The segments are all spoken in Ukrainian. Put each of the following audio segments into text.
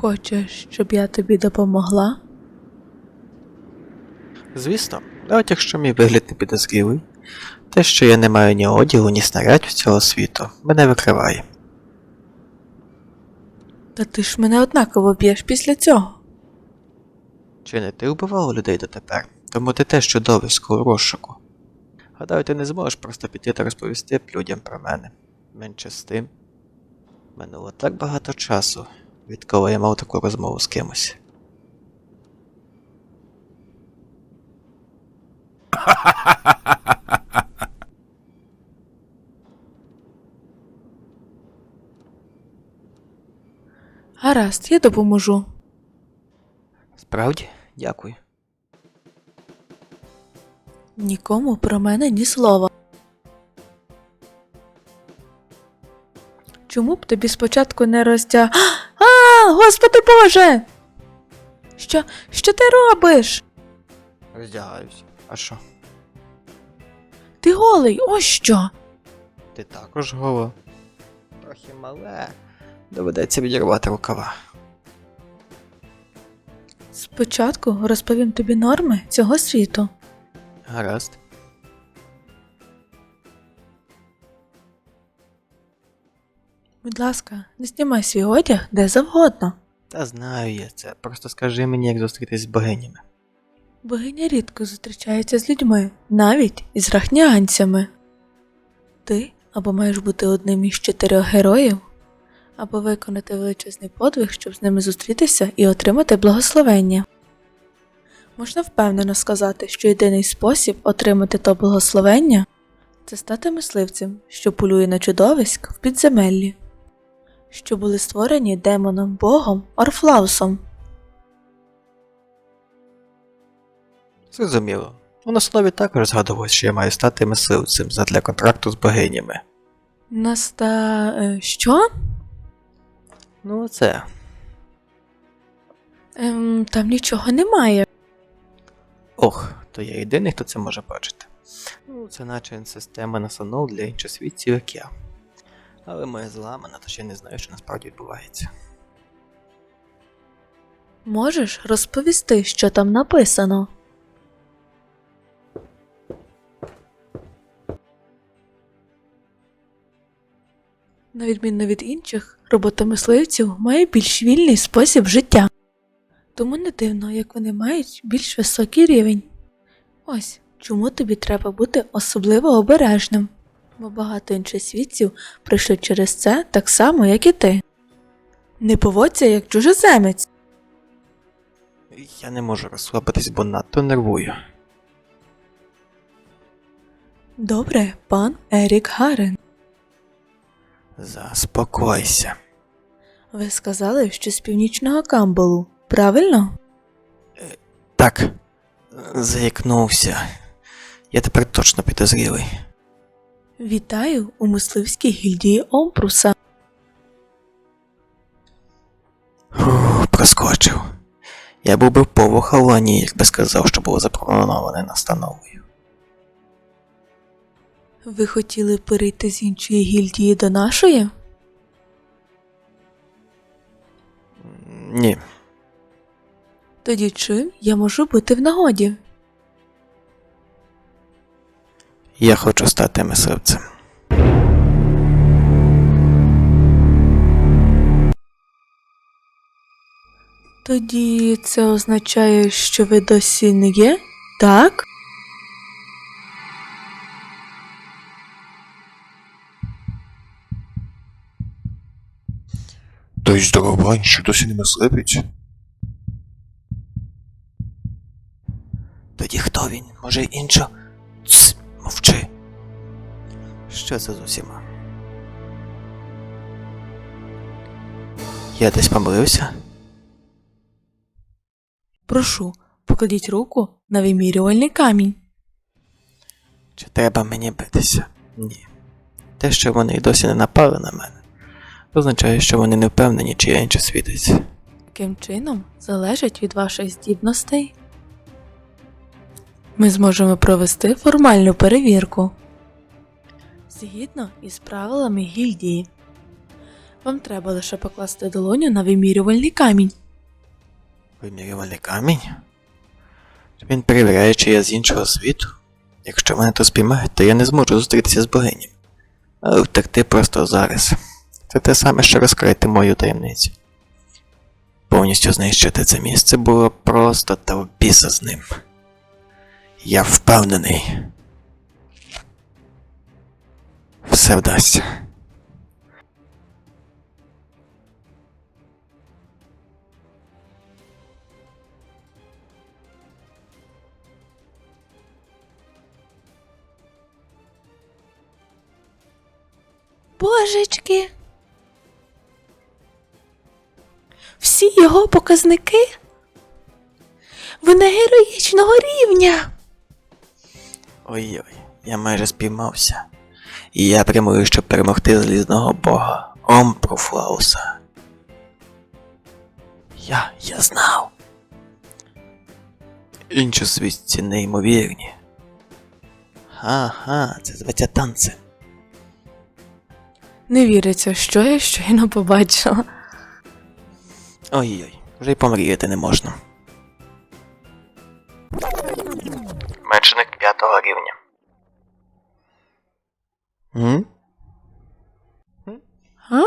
Хочеш, щоб я тобі допомогла? Звісно, навіть якщо мій вигляд не підозрілий, те, що я не маю ні одягу, ні снарядів цього світу, мене викриває. Та ти ж мене однаково б'єш після цього. Чи не ти вбивала людей дотепер? Тому ти теж чудовисько у розшуку. Гадаю, ти не зможеш просто піти та розповісти людям про мене. Менше з тим. Минуло так багато часу, відколи я мав таку розмову з кимось. Гаразд, я допоможу. Справді, дякую. Нікому про мене ні слова. Чому б тобі спочатку не розтя. Господи Боже! Що, що ти робиш? Роздягаюсь. А що? Ти голий, ось що. Ти також гола? Трохи мале. Доведеться відірвати рукава. Спочатку розповім тобі норми цього світу. Гаразд. Будь ласка, не знімай свій одяг де завгодно. Та знаю я це. Просто скажи мені, як зустрітись з богинями. Богиня рідко зустрічається з людьми, навіть із рахнянцями. Ти або маєш бути одним із чотирьох героїв, або виконати величезний подвиг, щоб з ними зустрітися і отримати благословення. Можна впевнено сказати, що єдиний спосіб отримати то благословення це стати мисливцем, що полює на чудовиськ в підземеллі, що були створені демоном богом Орфлаусом. Зрозуміло. У настанові також згадувалось, що я маю стати мисливцем задля контракту з богинями. Наста. е, що? Ну, це. Ем, там нічого немає. Ох, то я єдиний, хто це може бачити. Ну, це наче система настанов для іншосвітців, як я. Але моя зламана, тож я не знаю, що насправді відбувається. Можеш розповісти, що там написано? На відміну від інших, робота мисливців має більш вільний спосіб життя. Тому не дивно, як вони мають більш високий рівень. Ось чому тобі треба бути особливо обережним, бо багато іншосвітців пройшли через це так само, як і ти. Не поводься як чужеземець. Я не можу розслабитись, бо надто нервую. Добре, пан Ерік Гарен. Заспокойся. Ви сказали, що з північного Камбалу, правильно? Так, заікнувся. Я тепер точно підозрілий. Вітаю у мисливській гільдії Омпруса. Фух, проскочив. Я був би повохолоні, якби сказав, що було запрограмоване настановою. Ви хотіли перейти з іншої гільдії до нашої? Ні, Тоді чим я можу бути в нагоді? Я хочу стати мисливцем. Тоді це означає, що ви досі не є? Так? Той здоровань, що досі не мисливець. Тоді хто він? Може іншо? Мовчи. Що це з усіма? Я десь помилився? Прошу, покладіть руку на вимірювальний камінь. Чи треба мені битися? Ні. Те, що вони й досі не напали на мене, означає, що вони не впевнені, чи я інше світить. Таким чином залежить від ваших здібностей. Ми зможемо провести формальну перевірку. Згідно із правилами гільдії, Вам треба лише покласти долоню на вимірювальний камінь. Вимірювальний камінь? Він перевіряє, чи я з іншого світу. Якщо мене тут спіймають, то я не зможу зустрітися з богиням. А втекти просто зараз. Це те саме, що розкрити мою таємницю. Повністю знищити це місце було просто та в біса з ним. Я впевнений. Все вдасться. Божечки. Всі його показники. Вони героїчного рівня. Ой-ой, я майже спіймався. І я прямую, щоб перемогти залізного бога Омпруфлауса. Я, я знав. Іншосвітці неймовірні. Ага, це зветься танцем. Не віриться, що я щойно побачила. Ой-ой, вже й помріяти не можна. Мечник п'ятого рівня. М? А?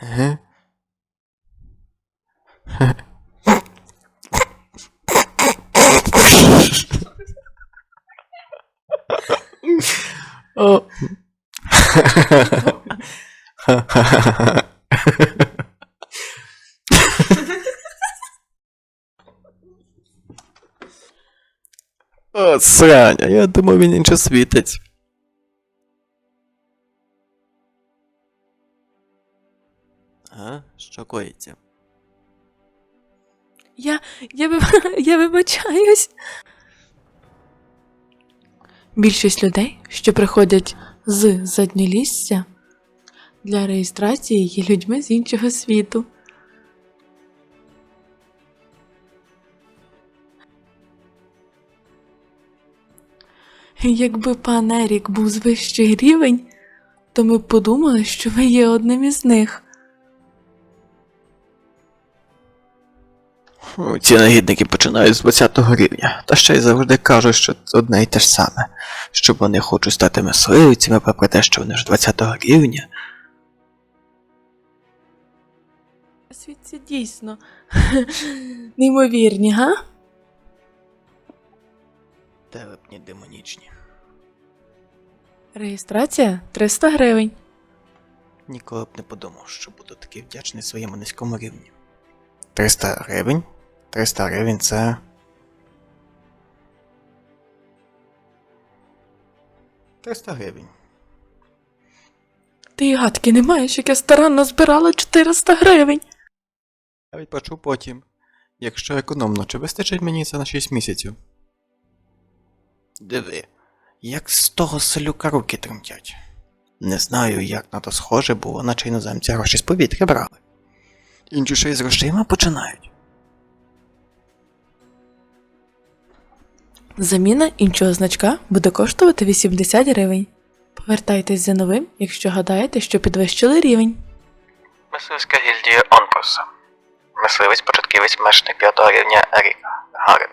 Ге? О. О, сраня, я думав він іншосвітець. А? Що коїться? Я. Я, виб... я вибачаюсь. Більшість людей, що приходять з заднілісся для реєстрації, є людьми з іншого світу. Якби пан Ерік був з вищий рівень, то ми б подумали, що ви є одним із них. Ці негідники починають з 20 рівня, та ще й завжди кажуть, що одне й те ж саме, що вони хочуть стати мисливцями, попри те, що вони ж 20 рівня. Світ дійсно неймовірні, га? Телепні демонічні. Реєстрація 300 гривень. Ніколи б не подумав, що буду такий вдячний своєму низькому рівню. 300 гривень? 300 гривень це. Триста гривень. Ти гадки не маєш, як я старанно збирала 400 гривень. Я відплачу потім. Якщо економно, чи вистачить мені це на 6 місяців? Диви, як з того селюка руки тремтять. Не знаю, як на то схоже було, наче іноземці гроші з повітря брали. Інші ще й з грошима починають. Заміна іншого значка буде коштувати 80 гривень. Повертайтесь за новим, якщо гадаєте, що підвищили рівень. Мисливська гільдія Онпруса. Мисливець початківець мешник п'ятого рівня Еріка. Гарен.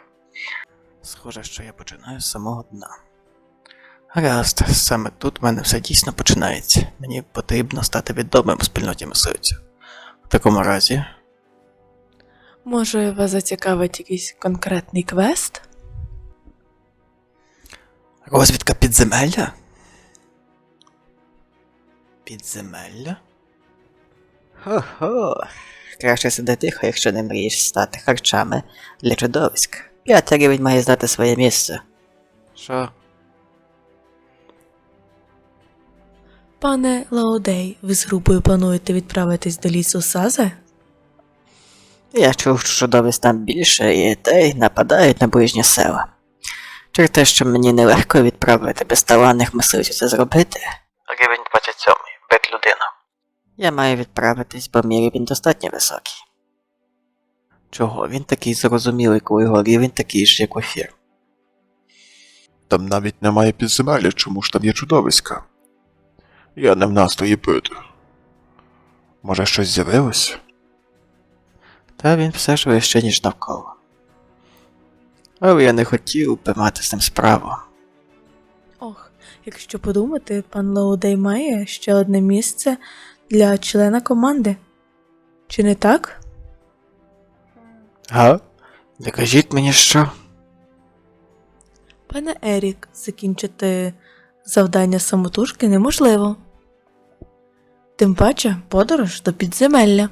Схоже, що я починаю з самого дна. Гаразд, саме тут в мене все дійсно починається. Мені потрібно стати відомим у спільноті мисливців. В такому разі, Може, вас зацікавить якийсь конкретний квест? розвідка підземелля? Підземелля? Хо-хо. Краще сиди тихо, якщо не мрієш стати харчами для чудовиськ. П'ятий рівень має знати своє місце. Що? Пане Лаодей, ви з групою плануєте відправитись до лісу Сазе? Я чув, що чудовиськ там більше, і те й нападають на ближні села. Через те, що мені нелегко відправити безталанних мисливців це зробити. Рівень 27, бек людина. Я маю відправитись, бо мій рівень достатньо високий. Чого він такий зрозумілий, коли його рівень такий ж, як ефір? Там навіть немає підземелля, чому ж там є чудовиська. Я не в настрої пити. Може, щось з'явилось? Та він все ж вище, ніж навколо. Але я не хотів би мати з ним справу. Ох, якщо подумати, пан Лоудей має ще одне місце для члена команди. Чи не так? Га? Не кажіть мені що? Пане Ерік, закінчити завдання самотужки неможливо. Тим паче подорож до підземелля.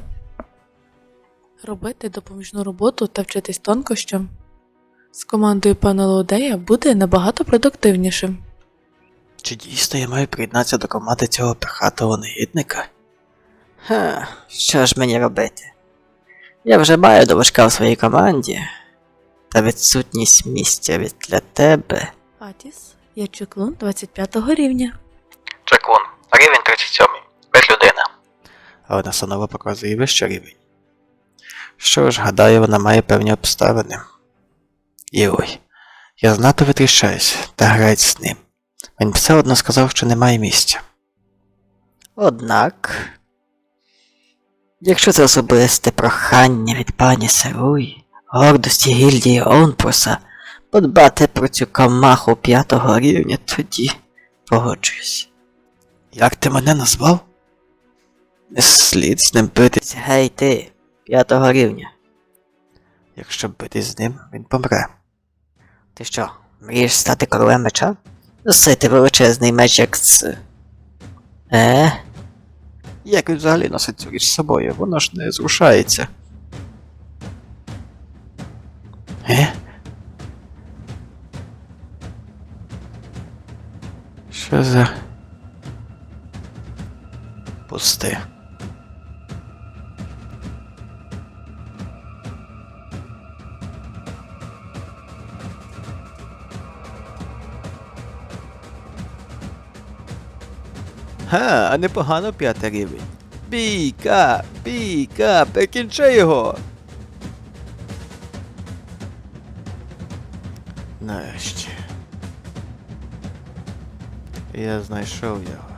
Робити допоміжну роботу та вчитись тонкощам з командою пана Лоудея буде набагато продуктивнішим. Чи дійсно я маю приєднатися до команди цього пихатого негідника? Ха, що ж мені робити? Я вже маю доважка в своїй команді, та відсутність місця від для тебе. Атіс, я чеклун 25 рівня. Чекун, рівень 37, без людина. Але настанова показує вищий рівень. Що ж, гадаю, вона має певні обставини. І ой, я знато витріщаюсь та грають з ним. Він все одно сказав, що немає місця. Однак, якщо це особисте прохання від пані Серуй, гордості гільдії Онпруса, подбати про цю камаху п'ятого рівня, тоді погоджуюсь. Як ти мене назвав? Не слід з ним битись. Гей ти, п'ятого рівня. Якщо битись з ним, він помре. Ти що, мрієш стати королем меча? Носити величезний меч як з. Е? Як він взагалі носить цю річ з собою? Воно ж не зрушається. Ха, а непогано п'ятий рівень. Бійка, бійка, прикінчи його. Нарешті. Я знайшов його.